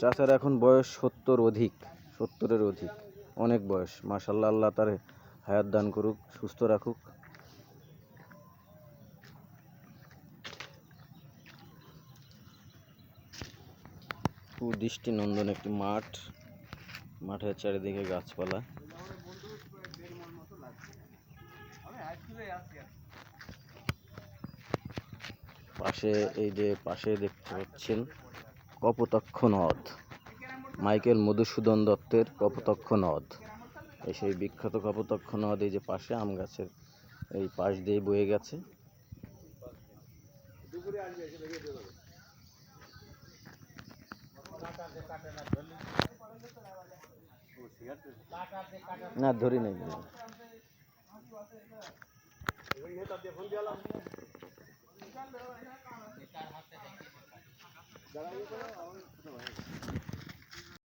চাচার এখন বয়স সত্তর অধিক, সত্তরের অধিক, অনেক বয়স। মাশাল্লাহ আল্লাহ তার হায়াত দান করুক, সুস্থ রাখুক। সুদৃষ্টি নন্দন একটি মাঠ, মাঠের চারিদিকে গাছপালা। পাশে এই যে পাশে দেখতে পাচ্ছেন কপোতাক্ষ নদ। মাইকেল মধুসূদন দত্তের কপোতাক্ষ নদ। এই সেই বিখ্যাত কপোতাক্ষ নদ এই যে পাশে আম গাছের এই পাশ দিয়ে বয়ে গেছে। না ধরি নাই। দাদা